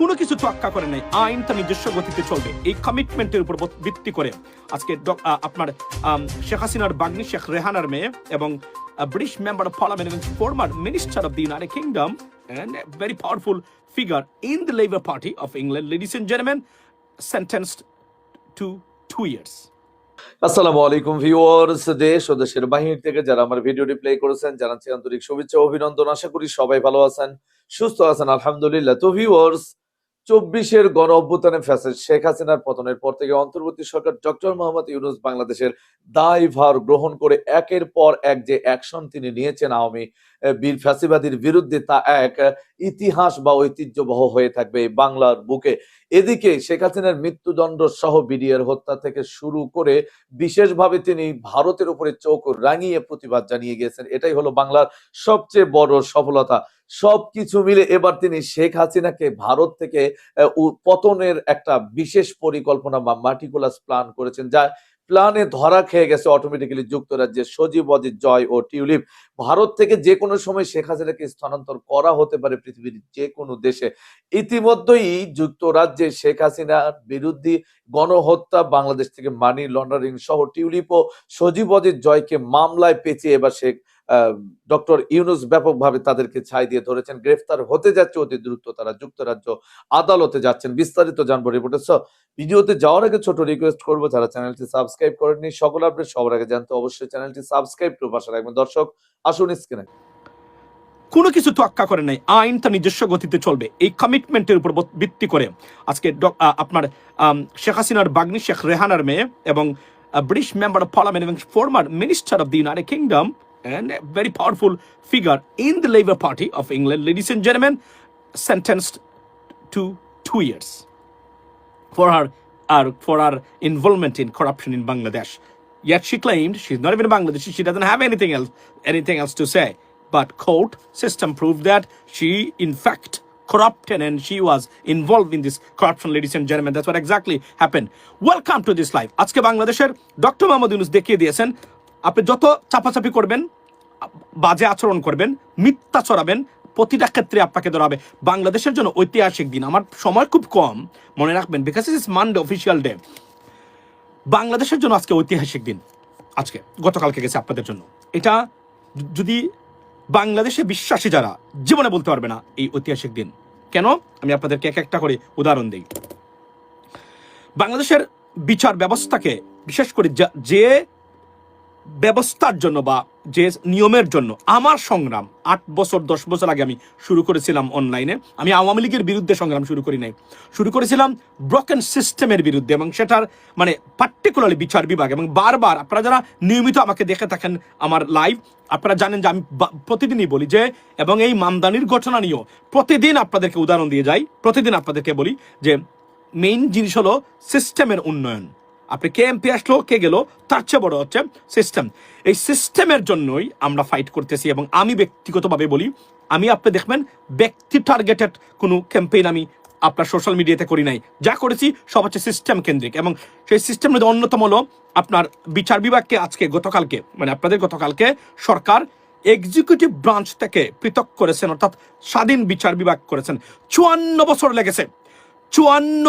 কোনো কিছু তোয়াক্কা করে নাই। আইন তার নিজস্ব গতিতে চলবে। এই কমিটমেন্টের উপর ভিত্তি করে আজকে আপনার শেখ হাসিনার বাগ্নি শেখ রেহানার মেয়ে এবং British member of parliament former minister of the United Kingdom a very powerful figure in the Labour Party of England, ladies and gentlemen, sentenced to two years. আসসালামু আলাইকুম ভিউয়ার্স দেশ ও দেশের বাহির থেকে যারা আমার ভিডিওটি প্লে করেছেন জানাচ্ছি আন্তরিক শুভেচ্ছা অভিনন্দন। আশা করি সবাই ভালো আছেন সুস্থ আছেন আলহামদুলিল্লাহ। তো ভিউয়ার্স চব্বিশের গণ অভ্যুত্থানে ফ্যাসেজ শেখ হাসিনার পতনের পর থেকে অন্তর্বর্তী সরকার ডক্টর মোহাম্মদ ইউনুস বাংলাদেশের দায়ভার গ্রহণ করে একের পর এক যে অ্যাকশন তিনি নিয়েছেন আওয়ামী বীর ফ্যাসিবাদীর বিরুদ্ধে তা এক ইতিহাস বা ঐতিহ্যবহ হয়ে থাকবে এই বাংলার বুকে। এদিকে শেখ হাসিনার মৃত্যুদণ্ড সহ বিডিআর হত্যা থেকে শুরু করে বিশেষভাবে তিনি ভারতের উপরে চোখ রাঙিয়ে প্রতিবাদ জানিয়ে গিয়েছেন। এটাই হলো বাংলার সবচেয়ে বড় সফলতা। সবকিছু মিলে এবার তিনি শেখ হাসিনাকে ভারত থেকে পতনের একটা বিশেষ পরিকল্পনা বা মাটিকুলাস প্ল্যান করেছেন, যা প্ল্যানে ধরা খেয়ে গেছে অটোমেটিক্যালি যুক্তরাজ্যের সজীব অজিত জয় ও টিউলিপ। ভারত থেকে যে কোনো সময় শেখ হাসিনাকে স্থানান্তর করা হতে পারে পৃথিবীর যে কোনো দেশে। ইতিমধ্যেই যুক্তরাজ্যে শেখ হাসিনার বিরুদ্ধে গণহত্যা, বাংলাদেশ থেকে মানি লন্ডারিং সহ টিউলিপ ও সজীব অজিত জয়কে মামলায় পেঁচিয়ে এবার শেখ ডক্টর ইউনুস ব্যাপকভাবে তাদেরকে ছাই দিয়ে ধরেছেন। গ্রেফতার হতে যাচ্ছে অতি দ্রুত তারা। যুক্তরাজ্য আদালতে যাচ্ছেন। বিস্তারিত জানব রিপোর্টার ভিডিওতে যাওয়ার আগে ছোট রিকোয়েস্ট করব, যারা চ্যানেলটি সাবস্ক্রাইব করেননি, সকল আপডেট সবার আগে জানতে অবশ্যই চ্যানেলটি সাবস্ক্রাইব করে পাশে রাখবেন দর্শক, আসুন স্ক্রিনে কোনো কিছু তোয়াক্কা করে নাই। আইন তার নিজস্ব গতিতে চলবে। এই কমিটমেন্টের উপর ভিত্তি করে আজকে আপনার শেখ হাসিনার বাগ্নি শেখ রেহানার মেয়ে এবং ব্রিটিশ মেম্বার অফ পার্লামেন্ট এবং former minister of the United Kingdom and a very powerful figure in the Labour Party of England, ladies and gentlemen, sentenced to two years for her, her for her involvement in corruption in Bangladesh. Yet she claimed she's not even Bangladeshi. She doesn't have anything else anything else to say. But court system proved that she, in fact, corrupted and she was involved in this corruption, ladies and gentlemen. That's what exactly happened. Welcome to this live. আজকে বাংলাদেশের doctor Mohammad Yunus দেখিয়ে দিয়েছেন আপনি যত চাপাচাপি করবেন, বাজে আচরণ করবেন, মিথ্যা চড়াবেন প্রতিটা ক্ষেত্রে আপনাকে ধরা হবে। বাংলাদেশের জন্য ঐতিহাসিক দিন, আমার সময় খুব কম, মনে রাখবেন because is Monday official day বাংলাদেশের জন্য আজকে ঐতিহাসিক দিন, আজকে, গতকালকে গেছে আপনাদের জন্য। এটা যদি বাংলাদেশে বিশ্বাসী যারা, জীবনে বলতে পারবে না, এই ঐতিহাসিক দিন। কেন? আমি আপনাদেরকে এক একটা করে উদাহরণ দিই। বাংলাদেশের বিচার ব্যবস্থাকে, বিশেষ করে যে ব্যবস্থার জন্য বা যে নিয়মের জন্য আমার সংগ্রাম, আট বছর, দশ বছর আগে আমি শুরু করেছিলাম অনলাইনে আমি আওয়ামী লীগের বিরুদ্ধে সংগ্রাম শুরু করি নাই। শুরু করেছিলাম ব্রকেন সিস্টেমের বিরুদ্ধে এবং সেটার মানে পার্টিকুলারলি বিচার বিভাগ। এবং বারবার আপনারা যারা নিয়মিত আমাকে দেখে থাকেন আমার লাইভ আপনারা জানেন যে আমি প্রতিদিনই বলি যে, এবং এই মামদানির ঘটনা নিয়েও প্রতিদিন আপনাদেরকে উদাহরণ দিয়ে যাই। প্রতিদিন আপনাদেরকে বলি যে মেইন জিনিস হলো সিস্টেমের উন্নয়ন। আপনি কে এমপি আসলো, কে গেল, তার চেয়ে বড় হচ্ছে সিস্টেম এই সিস্টেমের জন্যই আমরা ফাইট করতেছি এবং আমি ব্যক্তিগতভাবে বলি, আমি আপনি দেখবেন ব্যক্তি টার্গেটেড কোনো ক্যাম্পেইন আমি আপনার সোশ্যাল মিডিয়াতে করি নাই। যা করেছি, সব হচ্ছে সিস্টেম কেন্দ্রিক এবং সেই সিস্টেম মধ্যে অন্যতম হলো আপনার বিচার বিভাগকে আজকে, গতকালকে মানে আপনাদের গতকালকে সরকার এক্সিকিউটিভ ব্রাঞ্চ থেকে পৃথক করেছেন, অর্থাৎ স্বাধীন বিচার বিভাগ করেছেন। চুয়ান্ন বছর লেগেছে। চুয়ান্ন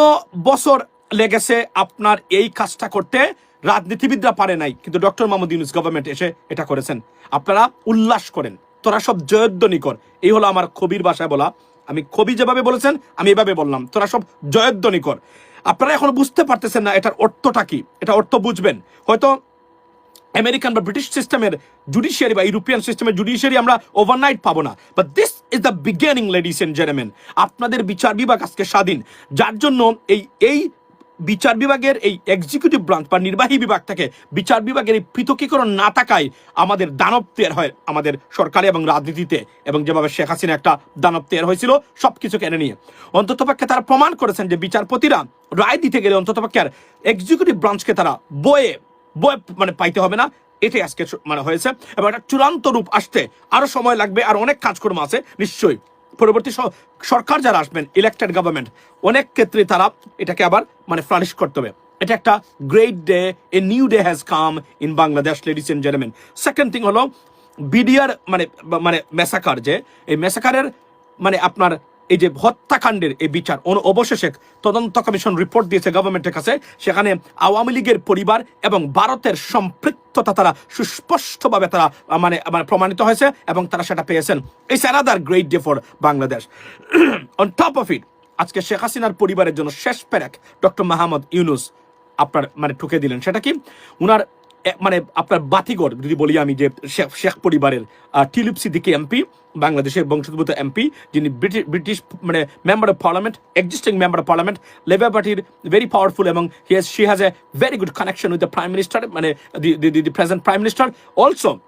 বছর লেগেছে আপনার এই কাজটা করতে রাজনীতিবিদরা পারে নাই। কিন্তু ডক্টর মোহাম্মদ ইউনুস গভর্নমেন্ট এসে এটা করেছেন। আপনারা উল্লাস করেন। তোরা সব জয়ধ্বনি কর এই হলো আমার কবির ভাষায় বলা। আমি কবি যেভাবে বলেছেন, আমি এভাবে বললাম। তোরা সব জয়ধ্বনি কর আপনারা এখন বুঝতে পারতেছেন না এটার অর্থটা কি। এটা অর্থ বুঝবেন। হয়তো আমেরিকান বা ব্রিটিশ সিস্টেমের জুডিশিয়ারি বা ইউরোপিয়ান সিস্টেমের জুডিশিয়ারি আমরা ওভারনাইট পাবো না। But this is the beginning ladies and gentleman আপনাদের বিচার বিভাগ আজকে স্বাধীন। যার জন্য এই এই বিচার বিভাগের এই এক্সিকিউটিভ ব্রাঞ্চ বা নির্বাহী বিভাগ থেকে বিচার বিভাগের এই পৃথকীকরণ না থাকায় আমাদের দানব তৈরি হয় আমাদের সরকারে এবং রাজনীতিতে এবং যেভাবে শেখ হাসিনা একটা দানব তৈরি হয়েছিল সব কিছু কেড়ে নিয়ে অন্ততপক্ষে তারা প্রমাণ করেছেন যে বিচারপতিরা রায় দিতে গেলে অন্ততপক্ষে আর এক্সিকিউটিভ ব্রাঞ্চকে তারা বয়ে বয়ে মানে পাইতে হবে না। এটাই আজকে মানে হয়েছে। এবং একটা চূড়ান্ত রূপ আসতে আরও সময় লাগবে, আর অনেক কাজকর্ম আছে, নিশ্চয়ই। পরবর্তী সরকার যারা আসবেন ইলেকটেড গভর্নমেন্ট অনেক ক্ষেত্রে তারা এটাকে আবার মানে ফ্লারিশ করতে হবে। এটা একটা great day a new day has come in Bangladesh ladies and gentleman second thing হলো বিডিআর মানে মানে মেসাকার যে, এই মেসাকারের মানে আপনার এই যে হত্যাকাণ্ডের এই বিচার অবশেষে তদন্ত কমিশন রিপোর্ট দিয়েছে গভর্নমেন্টের কাছে, সেখানে আওয়ামী লীগের পরিবার এবং ভারতের সম্পৃক্ততা তারা সুস্পষ্টভাবে তারা মানে মানে প্রমাণিত হয়েছে এবং তারা সেটা পেয়েছেন। It's another great day for Bangladesh on top of it আজকে শেখ হাসিনার পরিবারের জন্য শেষ প্যারেক ডক্টর মাহমদ ইউনুস আপনার মানে ঠুকে দিলেন। সেটা কি? উনার মানে আপনার বাতিগর যদি বলি আমি যে শেখ পরিবারের টিলিপ সিদ্দিকি এমপি বাংলাদেশের বংশোদ্ভূত এমপি যিনি ব্রিটিশ ব্রিটিশ মানে member of parliament existing member of parliament, Labour পার্টির ভেরি পাওয়ারফুল এবং he has she has a very good connection with the prime minister মানে the present prime minister also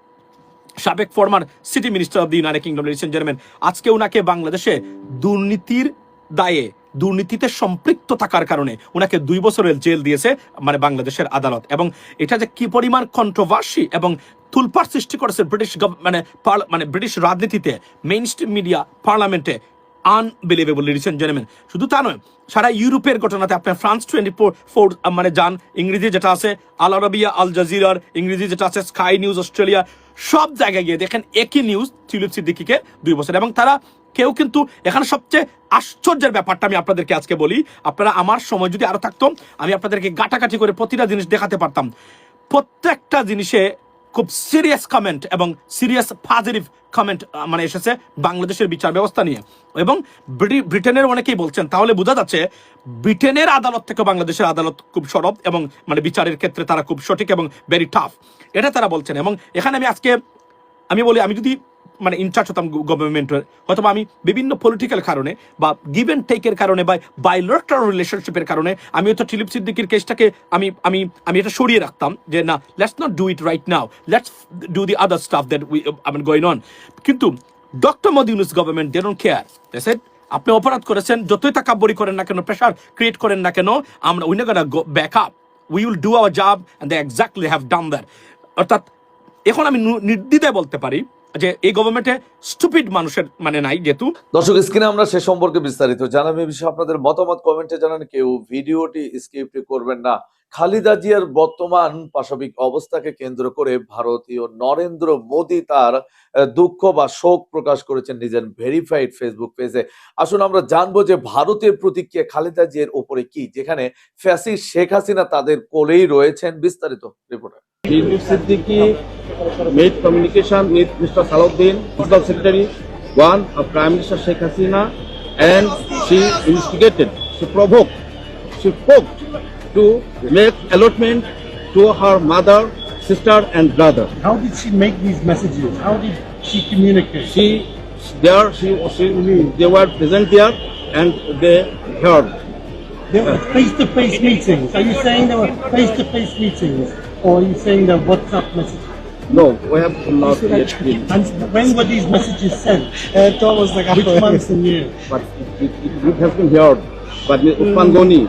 সাবেক former city minister of the United Kingdom and gentleman আজকে ওনাকে বাংলাদেশে দুর্নীতির দায়ে দুর্নীতিতে সম্পৃক্ত থাকার কারণে ওনাকে দুই বছরের জেল দিয়েছে মানে বাংলাদেশের আদালত। এবং এটা যে কি পরিমাণ কন্ট্রোভার্সি এবং তুলপার সৃষ্টি করেছে ব্রিটিশ মানে মানে ব্রিটিশ রাজনীতিতে মেইন মিডিয়া পার্লামেন্টে আনবিলিভেবল এন্ড জেন্টলম্যান শুধু তা নয়, সারা ইউরোপের ঘটনাতে আপনার ফ্রান্স টোয়েন্টি ফোর মানে যান, ইংরেজি যেটা আছে, আল আরবিয়া, আল জাজিরার, ইংরেজি যেটা আছে, স্কাই নিউজ, অস্ট্রেলিয়া, সব জায়গায় গিয়ে দেখেন একই নিউজ তিলুপ সিদ্দিকিকে দুই বছর এবং তারা কেউ কিন্তু এখানে সবচেয়ে আশ্চর্যের ব্যাপারটা আমি আপনাদেরকে আজকে বলি। আপনারা আমার সময় যদি আরও থাকতো, আমি আপনাদেরকে গাটাকাটি করে প্রতিটা জিনিস দেখাতে পারতাম। প্রত্যেকটা জিনিসে খুব সিরিয়াস কমেন্ট এবং সিরিয়াস পজিটিভ কমেন্ট মানে এসেছে বাংলাদেশের বিচার ব্যবস্থা নিয়ে। এবং ব্রিটি- ব্রিটেনের অনেকেই বলছেন, তাহলে বোঝা যাচ্ছে ব্রিটেনের আদালত থেকে বাংলাদেশের আদালত খুব সরব এবং মানে বিচারের ক্ষেত্রে তারা খুব সঠিক এবং ভেরি টাফ এটা তারা বলছেন এবং এখানে আমি আজকে, আমি বলি, আমি যদি মানে ইনচার্জ হতাম গভর্নমেন্টের হয়তো আমি বিভিন্ন পলিটিক্যাল কারণে বা গিভ অ্যান্ড টেকের কারণে বা বাইলেটারাল রিলেশনশিপের কারণে, আমি হয়তো টিলিপ সিদ্দিকির কেসটাকে আমি আমি আমি এটা সরিয়ে রাখতাম যে না let's not do it right now let's do the other stuff that we I mean going on কিন্তু doctor Modi Yunus government they don't care they said আপনি অপরাধ করেছেন, যতই তাকাব্বরি করেন না কেন প্রেশার ক্রিয়েট করেন না কেন, আমরা উই না back up we will do our job and they exactly have done that অর্থাৎ, এখন আমি নির্দ্বিধায় বলতে পারি যে এই গভর্নমেন্টে স্টুপিড মানুষের মানে নাই যেহেতু। দর্শক, স্ক্রিনে আমরা সে সম্পর্কে বিস্তারিত জানাব। বিষয়ে আপনাদের মতামত কমেন্টে জানান। কেউ ভিডিওটি স্কিপ করবেন না। খালিদা জিয়ার বর্তমান পাশবিক অবস্থাকে কেন্দ্র করে ভারতীয় নরেন্দ্র মোদী তার দুঃখ বা শোক প্রকাশ করেছেন নিজের ভেরিফাইড ফেসবুক পেজে আসুন আমরা জানব যে ভারতের প্রতিক্রিয়া খালিদা জিয়ার উপরে কি যেখানে ফ্যাসি শেখ হাসিনা তাদের কোলেই রয়েছেন বিস্তারিত reporter Sheikh Hasina, and she instigated, she provoked, she poked to make allotment to her mother, sister, and brother. How did she make these messages? How did she communicate? She, there, she, she, they were present there, and they heard. There were face-to-face meetings. Are you saying there were face-to-face meetings, or are you saying there were WhatsApp messages? No, we have not yet been, And when were these messages sent? Uh, it was like Which months and years? but it, it, it has been heard but by Usman Goni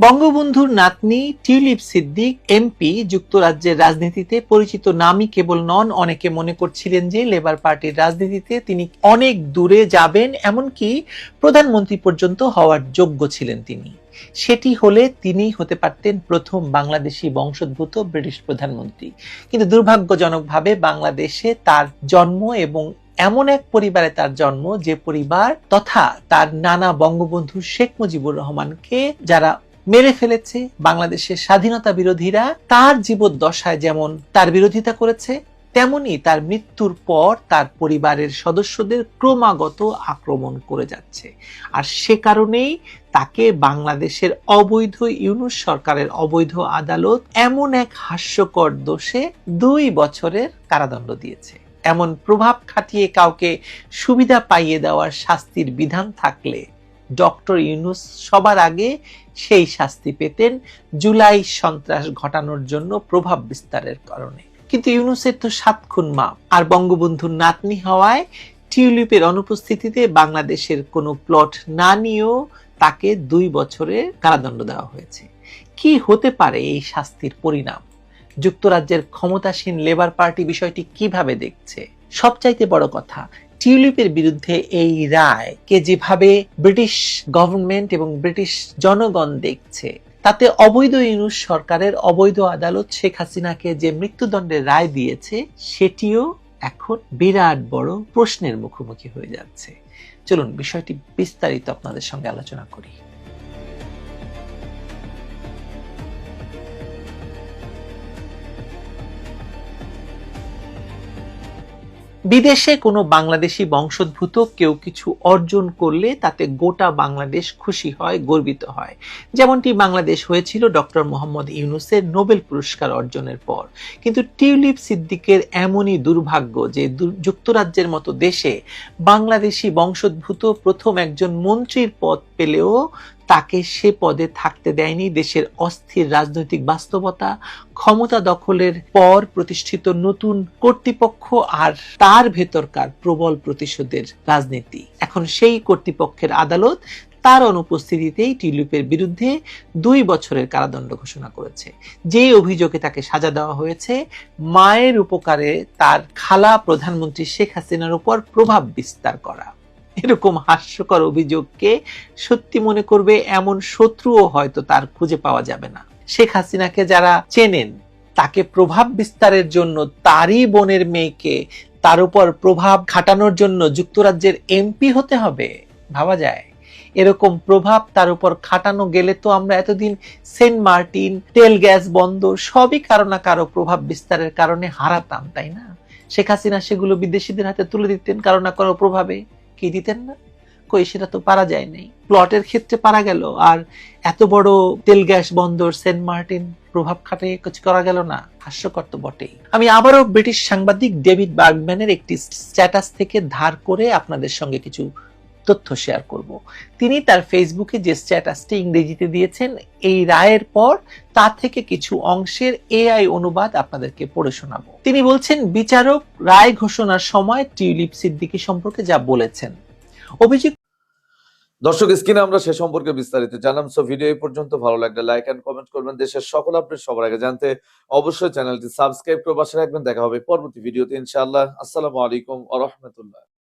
বঙ্গবন্ধুর নাতনি tulip Siddique MP যুক্তরাজ্যের রাজনীতিতে পরিচিত নামই কেবল নন, অনেকে মনে করছিলেন যে লেবার পার্টির রাজনীতিতে তিনি অনেক দূরে যাবেন, এমনকি প্রধানমন্ত্রী পর্যন্ত হওয়ার যোগ্য ছিলেন তিনি। সেটি হলে তিনিই হতে পারতেন প্রথম বাংলাদেশি বংশোদ্ভূত ব্রিটিশ প্রধানমন্ত্রী। কিন্তু দুর্ভাগ্যজনকভাবে বাংলাদেশে তার জন্ম এবং এমন এক পরিবারে তার জন্ম, যে পরিবার তথা তার নানা বঙ্গবন্ধু শেখ মুজিবুর রহমানকে যারা মেরে ফেলেছে, বাংলাদেশের স্বাধীনতা বিরোধীরা তার জীবদ্দশায় যেমন তার বিরোধিতা করেছে, তেমনি তার মৃত্যুর পর তার পরিবারের সদস্যদের ক্রমাগত আক্রমণ করে যাচ্ছে। আর সে কারণেই তাকে বাংলাদেশের অবৈধ ইউনুস সরকারের অবৈধ আদালত এমন এক হাস্যকর দোষে দুই বছরের কারাদণ্ড দিয়েছে। এমন প্রভাব খাটিয়ে কাউকে সুবিধা পাইয়ে দেওয়ার শাস্তির বিধান থাকলে ডক্টর ইউনুস সবার আগে সেই শাস্তি পেতেন জুলাই সন্ত্রাস ঘটানোর জন্য প্রভাব বিস্তারের কারণে। কিন্তু ইউনুসের তো সাত খুন মাপ। আর বঙ্গবন্ধুর নাতনি হওয়ায় টিউলিপের অনুপস্থিতিতে বাংলাদেশের কোনো প্লট না নিয়েও তাকে দুই বছরের কারাদণ্ড দেওয়া হয়েছে। কি হতে পারে এই শাস্তির পরিণাম? যুক্তরাজ্যের ক্ষমতাসীন লেবার পার্টি বিষয়টি কীভাবে দেখছে? সবচাইতে বড় কথা, টিউলিপের বিরুদ্ধে এই রায় কে যেভাবে ব্রিটিশ গভর্নমেন্ট এবং ব্রিটিশ জনগণ দেখছে, তাতে অবৈধ ইউনুস সরকারের অবৈধ আদালত শেখ হাসিনাকে যে মৃত্যুদণ্ডের রায় দিয়েছে, সেটিও এখন বিরাট বড় প্রশ্নের মুখোমুখি হয়ে যাচ্ছে। চলুন বিষয়টি বিস্তারিত আপনাদের সঙ্গে আলোচনা করি। বিদেশে কোনো বাংলাদেশি বংশোদ্ভূত কেউ কিছু অর্জন করলে তাতে গোটা বাংলাদেশ খুশি হয়, গর্বিত হয়। যেমনটি বাংলাদেশ হয়েছিল ডক্টর মোহাম্মদ ইউনুসের নোবেল পুরস্কার অর্জনের পর। কিন্তু টিউলিপ সিদ্দিকের এমনই দুর্ভাগ্য যে যুক্তরাজ্যের মতো দেশে বাংলাদেশি বংশোদ্ভূত প্রথম একজন মন্ত্রীর পদ পেলেও তাকে সে পদে থাকতে দেয়নি। দেশের অস্থির রাজনৈতিক বাস্তবতা, ক্ষমতা দখলের পর প্রতিষ্ঠিত নতুন কর্তৃপক্ষ আর তার ভেতরকার প্রবল প্রতিশোধের রাজনীতি। এখন সেই কর্তৃপক্ষের আদালত তার অনুপস্থিতিতেই টিউলিপের বিরুদ্ধে দুই বছরের কারাদণ্ড ঘোষণা করেছে। যে অভিযোগে তাকে সাজা দেওয়া হয়েছে, মায়ের উপকারে তার খালা প্রধানমন্ত্রী শেখ হাসিনার উপর প্রভাব বিস্তার করা। এরকম হাস্যকর অভিযোগকে সত্যি মনে করবে এমন শত্রুও হয়তো তার খুঁজে পাওয়া যাবে না। শেখ হাসিনাকে যারা চেনেন, তাকে প্রভাব বিস্তারের জন্য তারই বোনের মেয়েকে তার উপর প্রভাব খাটানোর জন্য যুক্তরাজ্যের এমপি হতে হবে, ভাবা যায়। এরকম প্রভাব তার উপর খাটানো গেলে তো আমরা এতদিন সেন্ট মার্টিন, তেল গ্যাস বন্দর সবই কারও না কারও প্রভাব বিস্তারের কারণে হারাতাম, তাই না? শেখ হাসিনা সেগুলো বিদেশিদের হাতে তুলে দিতেন কারও না কারও প্রভাবে। কি দিতেন না? কই, সেটা তো পারা যায় নাই। প্লটের ক্ষেত্রে পারা গেল, আর এত বড় তেল গ্যাস বন্দর সেন্ট মার্টিন প্রভাব খাটিয়ে কিছু করা গেল না। হাস্যকর তো বটেই। আমি আবারও ব্রিটিশ সাংবাদিক ডেভিড বার্গম্যানের একটি স্ট্যাটাস থেকে ধার করে আপনাদের সঙ্গে কিছু তথ্য শেয়ার করব। তিনি তার ফেসবুকে যে স্ট্যাটাসটি ইংরেজিতে দিয়েছেন, এই রায়ের পর তা থেকে কিছু অংশের এআই অনুবাদ আপনাদেরকে পড়ে শোনাবো। তিনি বলছেন, বিচারক রায় ঘোষণার সময় টিউলিপ সিদ্দিকী সম্পর্কে যা বলেছেন। অভিযোগ দর্শক, স্ক্রিনে আমরা সে সম্পর্কে বিস্তারিত জানলাম। সো ভিডিও এই পর্যন্ত। ভালো লাগলে লাইক এন্ড কমেন্ট করবেন। দেশের সকল আপডেট সবার আগে জানতে অবশ্যই চ্যানেলটি সাবস্ক্রাইব করে পাশে রাখবেন দেখা হবে পরবর্তী ভিডিওতে ইনশাআল্লাহ। আসসালামু আলাইকুম আ রহমতুল্লাহ।